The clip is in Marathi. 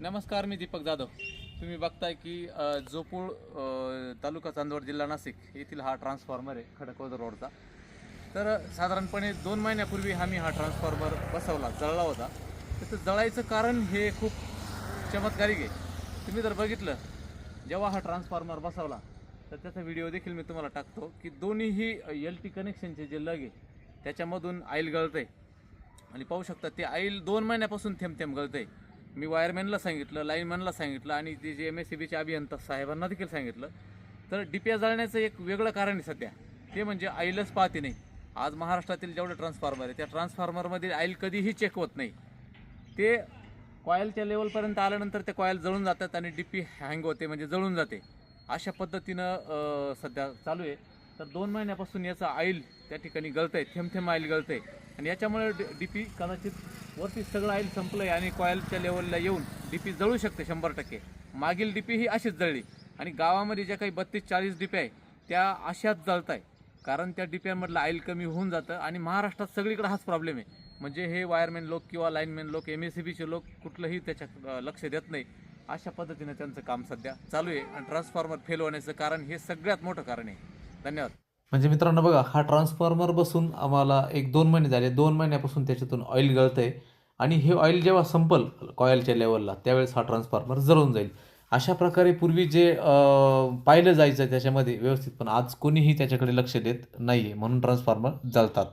नमस्कार मी दीपक जाधव. तुम्ही बघताय की जोपूळ तालुका चांदवड जिल्हा नाशिक येथील हा ट्रान्सफॉर्मर आहे खडकवद रोडचा. तर साधारणपणे दोन महिन्यापूर्वी आम्ही हा ट्रान्सफॉर्मर बसवला जळला होता. तर जळायचं कारण हे खूप चमत्कारिक आहे. तुम्ही जर बघितलं जेव्हा हा ट्रान्सफॉर्मर बसवला तर त्याचा व्हिडिओ देखील मी तुम्हाला टाकतो की दोन्हीही एल टी कनेक्शनचे जे लग आहे त्याच्यामधून आईल गळतंय. आणि पाहू शकता ते आईल दोन महिन्यापासून थेंब थेंब गळतंय. मी वायरमॅनला सांगितलं लाईनमॅनला सांगितलं आणि जे जे एम एस सी बीचे अभियंता साहेबांना देखील सांगितलं. तर डिपिया जाळण्याचं एक वेगळं कारण आहे सध्या. ते म्हणजे आईलच पाहते नाही. आज महाराष्ट्रातील जेवढे ट्रान्सफॉर्मर आहे त्या ट्रान्सफॉर्मरमध्ये आईल कधीही चेक होत नाही. ते कॉयलच्या लेवलपर्यंत आल्यानंतर ते कॉयल जळून जातात आणि डीपी हँग होते म्हणजे जळून जाते. अशा पद्धतीनं सध्या चालू आहे. तर दोन महिन्यापासून याचं आईल त्या ठिकाणी गळतंय थेंब थेंब आईल आहे आणि याच्यामुळे डी पी कदाचित वरती सगळं आईल संपलंय आणि कॉयलच्या लेवलला येऊन डीपी जळू शकते शंभर टक्के. मागील डीपी ही अशीच जळली. आणि गावामध्ये ज्या काही बत्तीस चाळीस डीपी आहे त्या अशाच जळत आहे कारण त्या डीप्यांमधलं आईल कमी होऊन जातं आणि महाराष्ट्रात सगळीकडे हाच प्रॉब्लेम आहे. म्हणजे हे वायरमॅन लोक किंवा लाईनमॅन लोक एम एस सी बीचे लोक कुठलंही त्याच्या लक्ष देत नाही. अशा पद्धतीनं त्यांचं काम सध्या चालू आहे आणि ट्रान्सफॉर्मर फेल होण्याचं कारण हे सगळ्यात मोठं कारण आहे. धन्यवाद. म्हणजे मित्रांनो बघा हा ट्रान्सफॉर्मर बसून आम्हाला एक दोन महिने झाले. दोन महिन्यापासून त्याच्यातून ऑइल आहे आणि हे ऑइल जेव्हा संपल कॉयलच्या लेवलला त्यावेळेस हा ट्रान्सफॉर्मर जळून जाईल. अशा प्रकारे पूर्वी जे पाहिलं जायचं त्याच्यामध्ये व्यवस्थित पण आज कोणीही त्याच्याकडे लक्ष देत नाही आहे म्हणून ट्रान्सफॉर्मर जळतात.